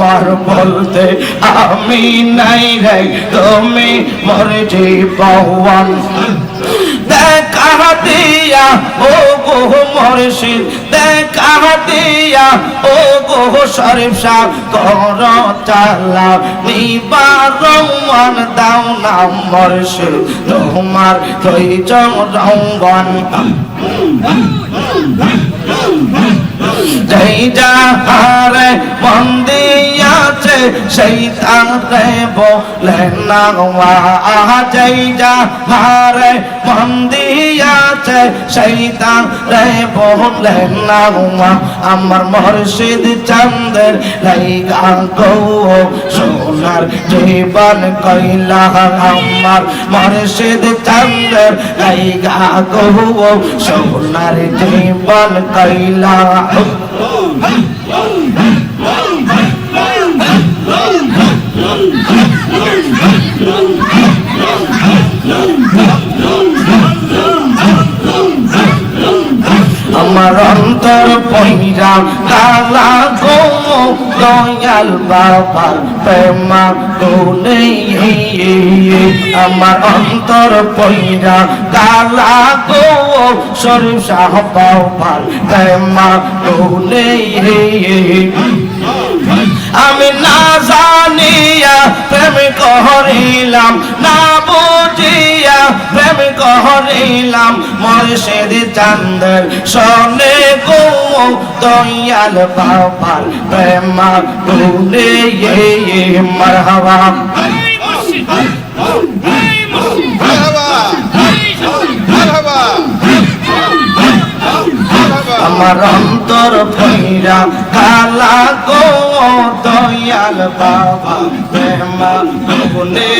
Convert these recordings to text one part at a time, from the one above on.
আমার বলতে আমি নাই রে, তুমি মরে জীবন দেখা দিয়া ও গো মর্শিদ দেখা দিয়া ও গো শরীফ শাহ কর চালা নিবারণ দাও না মর্শিদ তোমার ধৈর্য রঙ্গন। যেই যাহারে বন্দিয়াছে সেই তারে বলে না যেই যাহারে বন্দিয়াছে সেই তারে বলে না আমার মর্শিদ চন্দের লাইগা গো, সোনার জীবন কইলা। আমার মর্শিদ চন্দের লাইগা গো, সোনার জীবন কইলা। Oh, oh, oh, oh. আমার অন্তর পইরা কালা গো দয়াল বাবার প্রেমা গুনে আমার অন্তর পইরা কালা গো বাবার প্রেমা আমি না জানিয়া প্রেম করিলাম, না বুঝিয়া প্রেম করিলাম। মর্ষেদ চান্দের সনে গো দয়াল বাবার প্রেমা মারহাবা। মারহাবা। মারহাবা। আমার অন্তর ভৈরা কালা গো দয়াল বাবা, প্রেমা গুনে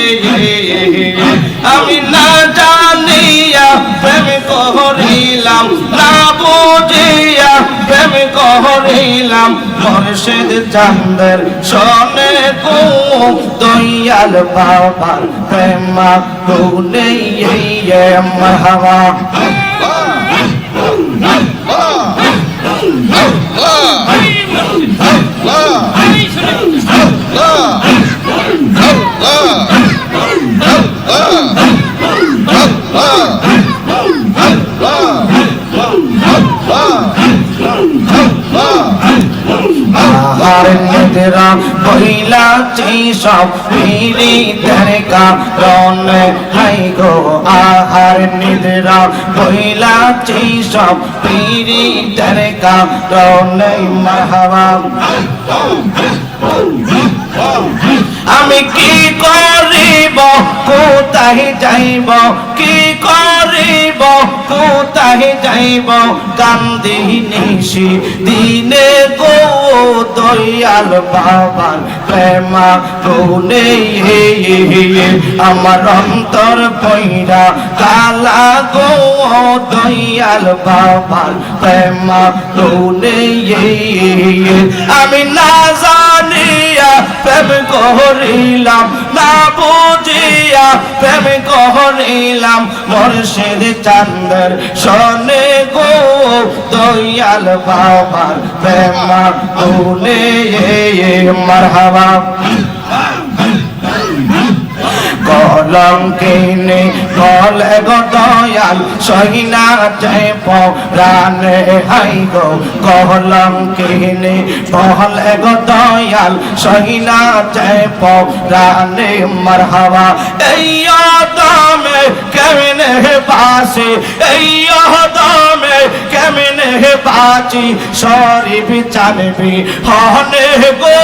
আমি না জানিয়া প্রেম করিলাম, না বুঝিয়া প্রেম করিলাম। মর্ষেদ চান্দের সনে গো দয়াল বাবার প্রেমা গুনে মহাবা Ah! আহার নিদ্রা কইলা সব পিরি দরকা রন হাই গো আহার নিদ্রা কইলা সব পিরি দরকা রন মারহাবা। আমি কি করিব কোথায় যাইব কি করিব কোথায় যাইব কান্দি নিশি দিনে গো দয়াল বাবার প্রেমা গুনে আমার অন্তর পইরা কালা গো দয়াল বাবার প্রেমা গুনে আমি না জানিয়া প্রেম করিলাম, না বুঝিয়া প্রেম করিলাম মর্ষেদ চান্দর সনে গো দয়াল বাবার প্রেমা গুনে মারহাবা। কলম কিনে কলে গো দয়াল সহিনা চাই পরানে হাই গো। কলম কিনে কলে গো দয়াল সহিনা চাই পরানে মারহাবা। এই দামে কেমনে বাসে এই দামে কেমনে বাঁচি? শরীফ জানবি, হনে গো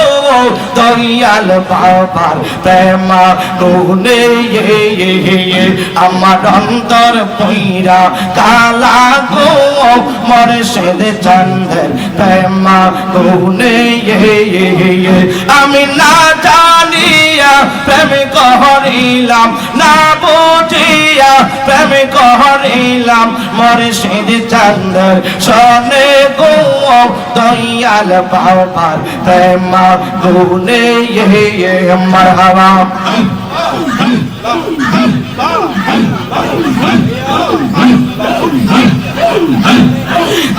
দয়াল বাবার প্রেমা গুনে আমার অন্তর পইরা কালা গো মর্ষেদ চন্দ্র প্রেমা গুনে আমি না জানিয়া প্রেম করিলাম না বুঝিয়া প্রেম করিলাম মর্ষেদ চন্দ্র সনে গো দয়াল বাবার প্রেমা গুনে মারহাবা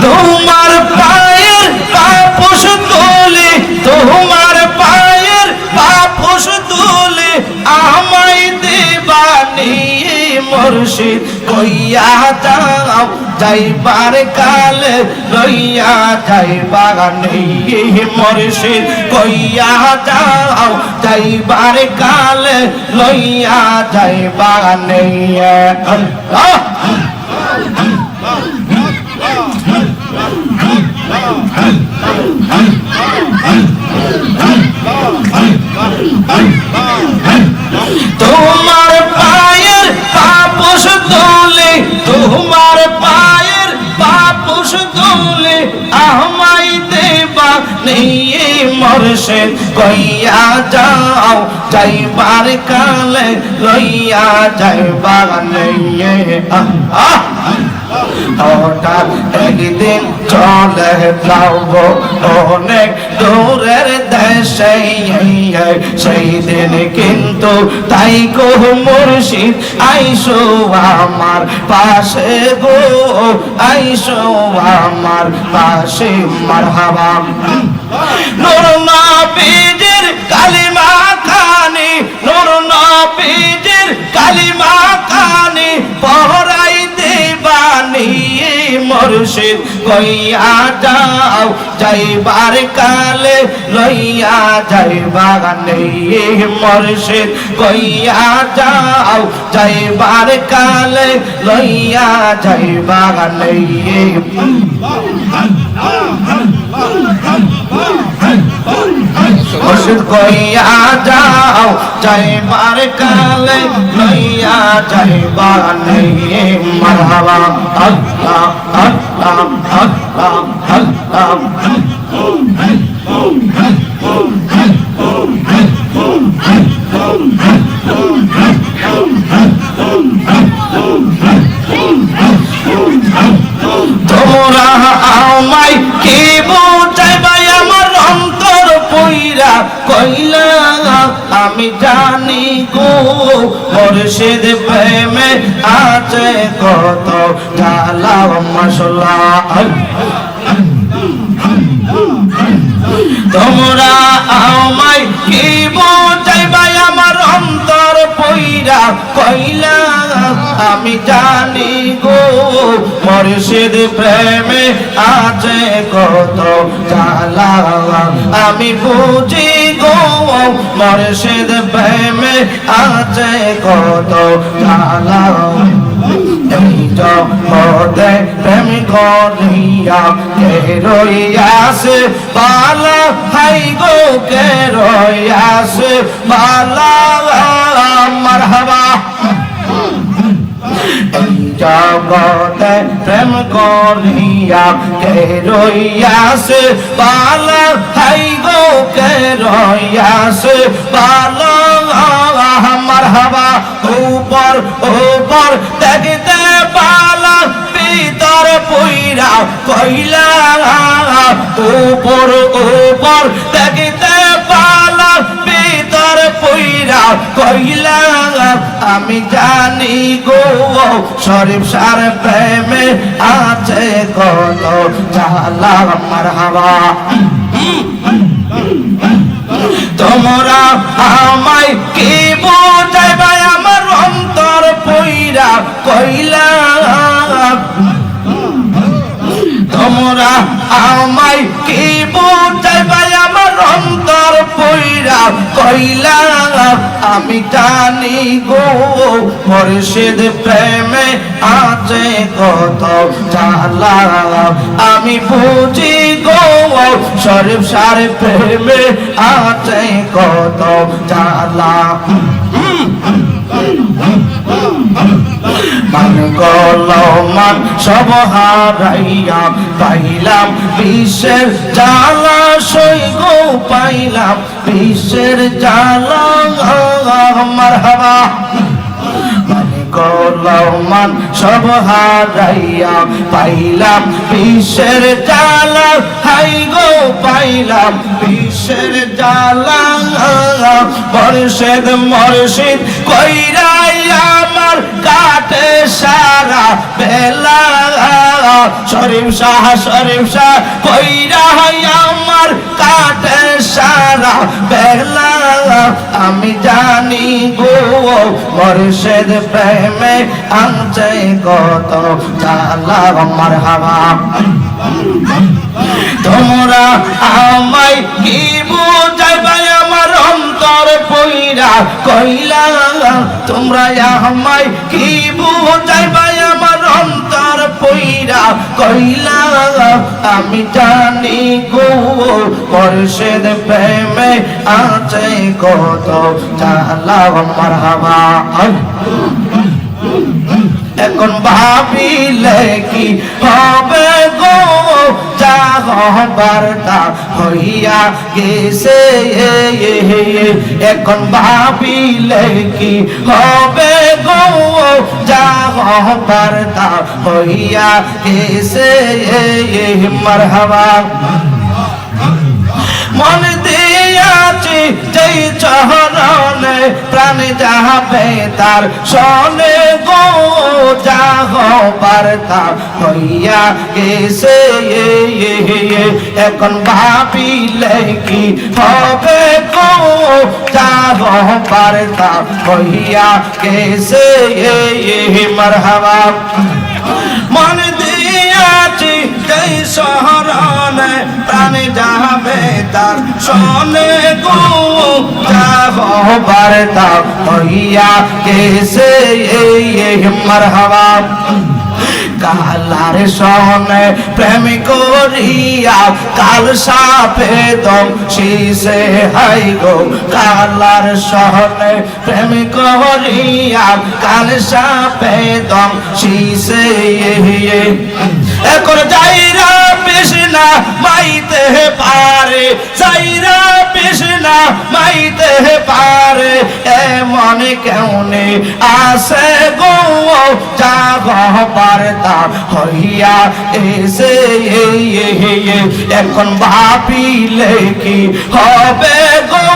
তোমার পায়ের পাপস তোলে তোমার পায়ের পাপস তোলে আমায় দেবানি মুর্শিদ কইয়া যাও, যাইবার কালে লইয়া যাইবার নেই। মুর্শিদ কইয়া যাও, যাইবার কালে লইয়া যাইবার নেই। তোমার পায়ের পাপস দোলে তোমার পায়ের পাপুষ দোলে আহমাই দেবা নেই মরশেদ, কইয়া যাও, যাইবার কালে লইয়া যাইবার নেই আহ হঠাৎ একদিন চলে যাব অনেক দূরের দেশে। সেই দিন কিন্তু তাই গো মুর্শিদ, আইসো আমার পাশে গো, আইসো আমার পাশে, মারহাবা। নূর নবীজির কালিমা খানি নূর নবীজির কালিমা খানি পহরাই দেবানি মুর্শিদ কইয়া যাও যাইবার কালে লইয়া যাইবার নেই মুর্শিদ কইয়া যাও যাইবার কালে লইয়া যাইবার নেই মুর্শিদ করিয়া যাও যাইবার কালে লইয়া যাইবার নেই মারহাবা আল্লাহ আল্লাহ আল্লাহ আল্লাহ জানি গো, মুর্শিদ প্রেমে আছে কত জ্বালা মশলা। তোমরা আমায় কি বুঝাইবাই আমার অন্তর পইরা কইলা আমি জানি গো মুর্শিদ প্রেমে আছে কত জ্বালা আমি বুঝি গো মুর্শিদ প্রেমে আছে কত জ্বালা জগতে প্রেম করিয়া কে রইয়াছে? বালা, হাই গো, কে রইয়াছে? বালা, মারহাবা। জগতে প্রেম করিয়া কে রইয়াছে? বালা হাই গো, কে রইয়াছে? বালা মারহাবা, উপর উপর, দেখতে পালা ভিতর পইরা কইলা উপর উপর, দেখতে আমি জানি গো, শরীফ সার প্রেমে আছে কত জালা মারহাবা। তোমরা আমায় কি বোঝাইবাই আমার অন্তর পইরা কইলা? তোমরা আমায় কি বোঝাইবাই আমার অন্তর পইরা কইলা, আমি জানি গো, মুর্শিদ প্রেমে আছে কত জালা আমি বুঝি গো শরীফ সার প্রেমে আছে কত জালা মান গলমান সব হারাইয়া পাইলাম বিশ্বের জ্বালা সই গো পাইলাম বিশ্বের জ্বালা মারহাবা। কলমান সব হারাইয়া পাইলাম বিশ্বের জ্বালা হাই গো, পাইলাম বিশ্বের জ্বালা মর্শেদ মর্ষিদ কইরাই আমার কাটে সারা বেলা। শরীফ শাহ শরীফ শাহ কইরাই আমার কাটে সারা বেলা। আমি জানি গো, মর্শেদ প্রেমে আনছে কত জালা আমার হাওয়া তোমরা আমায় কি বুঝাইবাই আমার অন্তর পইরা কইলা। তোমরা আমায় কি বুঝাইবাই পইরা কইলা আমি জানি গো পরিষদ প্রেমে আছে কত চালা মারহাবা। এখন ভাবিলে কি হবে গো? যা বার্তা হইয়া গেছে। এখন ভাবিলে কি হবে গো? যা বার্তা হইয়া গেছে। মারহাবা। মন দিয়াছি যেই চহরণে প্রাণ যাবে তার সনে গো যাহ বার্তা হইয়া গেছে। এখন ভাবিলে কি হবে গো যাহ বার্তা হইয়া গেছে। মারহাবা। মন দিয়াছি যেই শহরনে প্রাণ যাবে তার সনে গো। যাব বার্তা হইয়া কেসে মারহাবা। কালার সনে প্রেম করিয়া কাল সাপে দম শীষে হাই গো, কালার সনে প্রেম করিয়া কাল সাপে দম শীষে এখন যাইরা কৃষ্ণা মাইতে পারে, যাইরা কৃষ্ণা মাইতে পারে, এমন কেউনে আসে গো বার্তা হইয়া এসে এখন ভাবিলে কি হবে গো?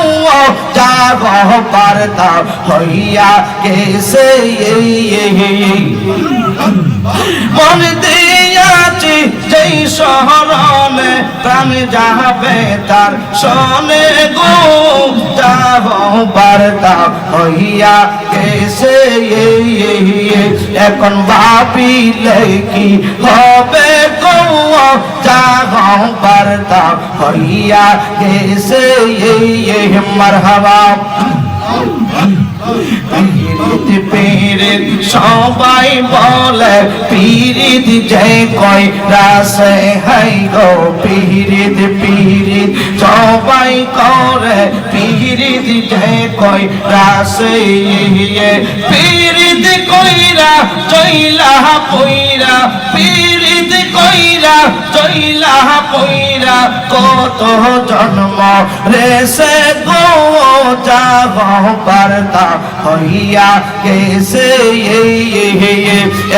যাব বার্তা হইয়া এসে মন দিয়াছি যেই শহরনে প্রাণ যাবে তার সনে গো। যাব বার্তা হইয়া কেসে এখন ভাবিলে কি হবে কৌয়া যাব বার্তা হইয়া কেসে মারহাবা। পীরিত পীরিত সবাই বলে, পীরিত যে কয় রাসে হাই গো, পীরিত পীরিত। সবাই করে, পীরিত যে কয় রাসে পীরিত কইরা চইলা পইরা পীরিত কইরা চইলা পইরা, কত জন্ম রেসে গো যাব বার্তা হইয়া গেছে।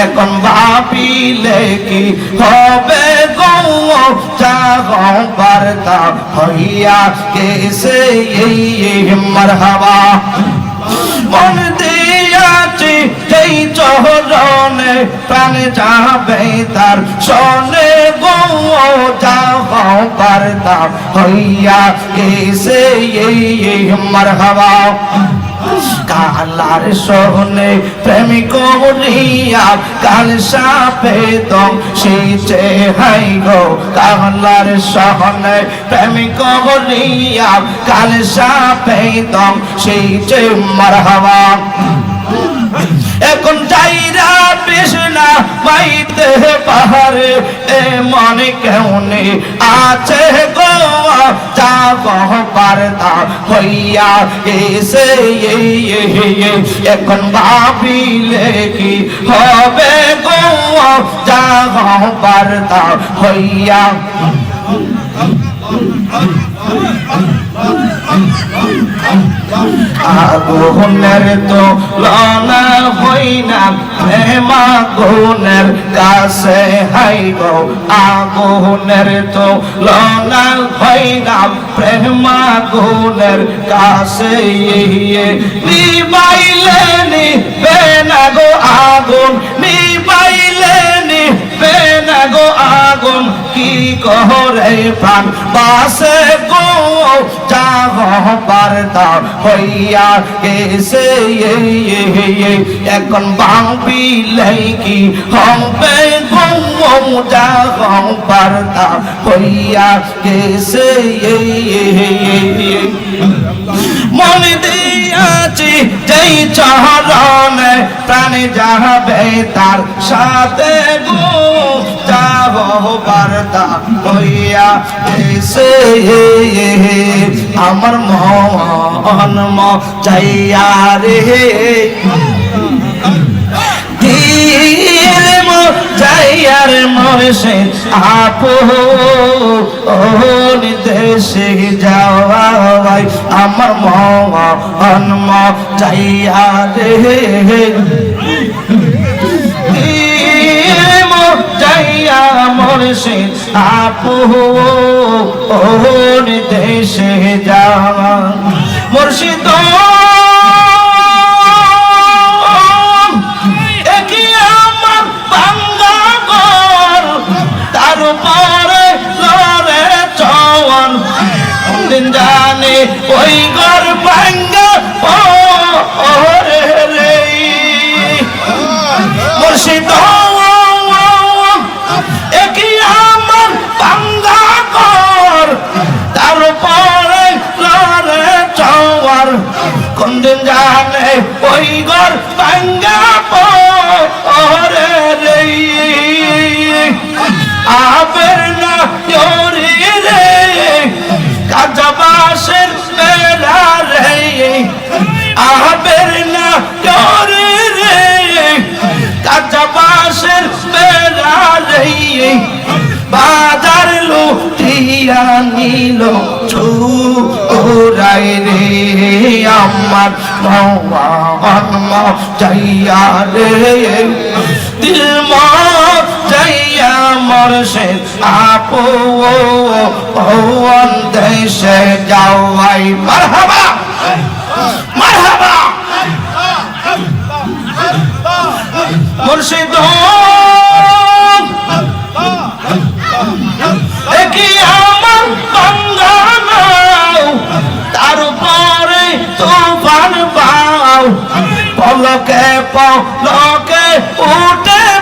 এখন ভাবিলে কি হবে গো যাব বার্তা হইয়া গেছে। মারহাবা। মন যেই চহরনে প্রাণ যাবে তার সনে গো যাব বার্তা হইয়া গেছে মারহাবা। কালার সোহনে প্রেমিক করিয়া কাল সাপে দম সিচে হাই গো, কালার সোহনে প্রেমিক করিয়া কাল সাপে দম সিচে মারহাবা। এখন যাইরা কৃষ্ণা মাইতে পাহাড়ে, এ মনে কেউনে আছে গো? যাব বার্তা হইয়া এসে এখন ভাবিলে কি হবে গো? যাব বার্তা হইয়া। আগুনের তো লনা হই না প্রেমা গুনের কাছে হাই গো। আগুনের তো লনা হই না প্রেমা গুনের কাছে নিবাইলে নি বেনা গো আগুন, নিবাইলে নি নিবে না আগুন। এখন বাঁবিলে কি হবে গো যাহবার দাও হইয়া গেছে। মনে দিয়াছি যেই চরণে প্রাণে যাবে তার সাথে গো যাব বার্তা হইয়া এসে আমার মন চাইয়া রে যাইয়ার মরসে আপো ওন দেশে যাওয়াই আমার মন যাইয়া রে যাইয়া মরসে আপো দেশে যাওয়া মুর্শিদ জানে ওই ঘর চুরাই রে, আমার মন চাইয়া রে। দিল চাইয়া মরসে আপো ওন দেশে যাওয়াই। মারহাবা! মারহাবা! মুর্শিদ পলকে পলকে উঠে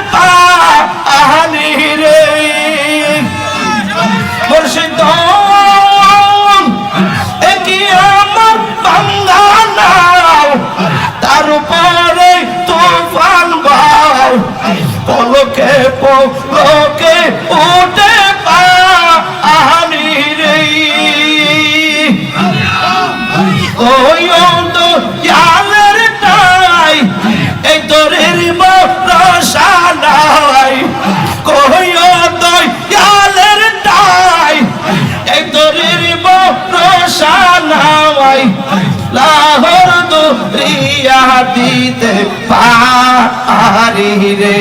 পারি রে,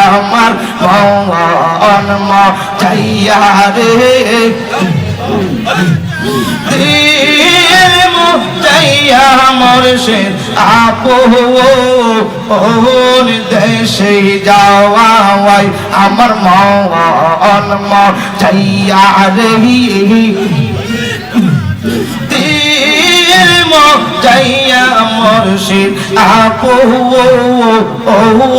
আমার মন ম চাইয়া রে চাইয়া মরশেদ আপো ওন দেশে যাওয়াই আমার মন ম চাইয়া রে। দিল মো চাইয়া মরশেদ আপো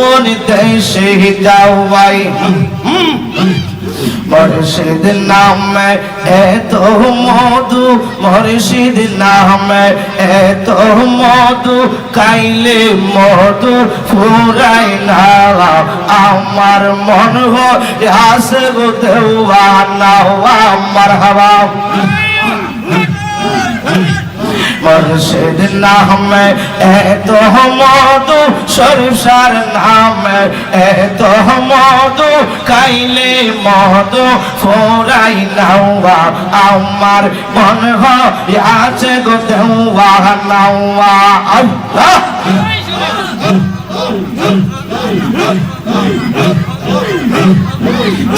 ওন দেশে যাওয়াই হুম মুর্শিদ নামে এত মধু, মুর্শিদ নামে এত মধু খাইলে মধু ফুরাই না আমার মন হাসে দেওয়া না আমার হাওয়া। মুর্শিদ নামে এত মধু শরীফার নামে এত মধু খাইলে মধু ফোরাই নাওয়া, আমার মন আছে গো দেওয়া নাওয়া।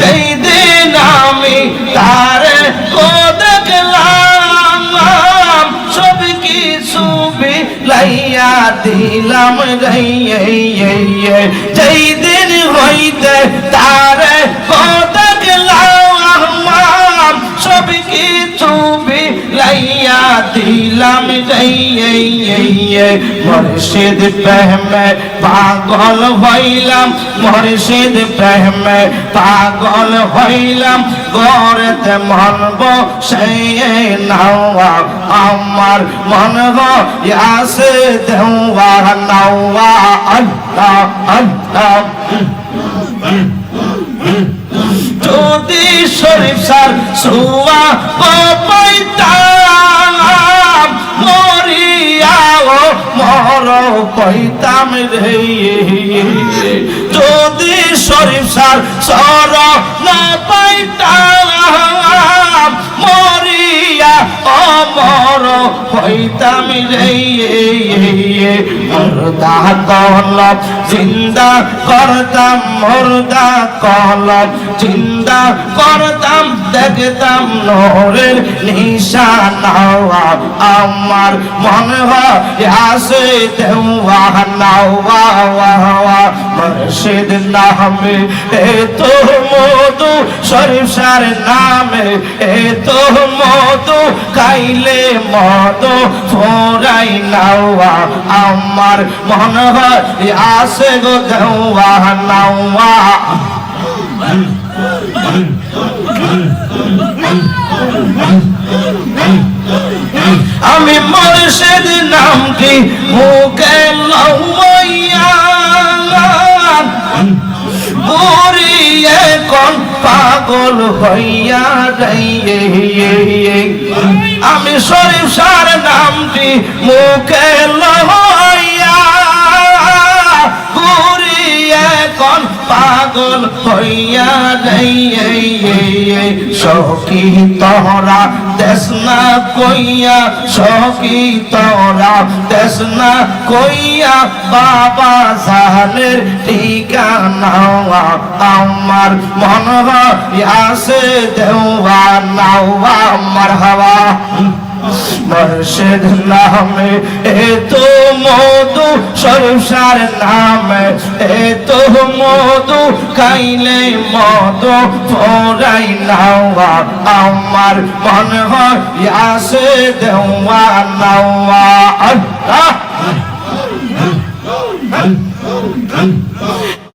যেই দিন আমি তারে ও দেখলাম বিলাইয়া দিলাম যেই দিন হইতে তার তারে কথা আমার সব কিছু বিলাইয়া দিলাম মুর্শিদ প্রেমে পাগল হইলাম, মুর্শিদ প্রেমে পাগল হইলাম। গড়েতে মন বসে নাওয়া, আমার মন আসে দেওয়া, নাওয়া, আল্লাহ আল্লাহ। যদি শরীফ স্যার সুয়া পাইতাম মরিয়াও মর পাইতাম রে। যদি শরীফ স্যার সর না পাইতাম অমর হইতাম রে মুর্দা কলব জিন্দা করতাম মুর্দা কলব জিন্দা করতাম, দেখতাম নোরের নিশানা। আমার মনে হয় আসে দেওয়া মুর্শিদ নামে, এ তো মধু, শরীফ সার নামে, এ তো মধু খাইলে মধু ফোরাই নাওয়া আমার মনে হয় আসে গো দেওয়া নাওয়া আমি মুর্শিদ নামটি বুড়িয়ে কোন পাগল হইয়া যাইয়ে আমি শরীফ সার নামটি মুখে লইয়া পাগল হইয়া সখী তোরা দেশ না কইয়া, সখী তোরা দেশ না কইয়া, বাবা জাহানের ঠিকানা আমার মন আসে দেওয়া নাওয়া, মারহাবা। মুর্শিদ নামে, এ তো মধু সরসার নামে, এ তো মধু খাইলে মধু ফোরাই নাওয়া, আমার মন হয় আসে দেওয়া নাওয়া।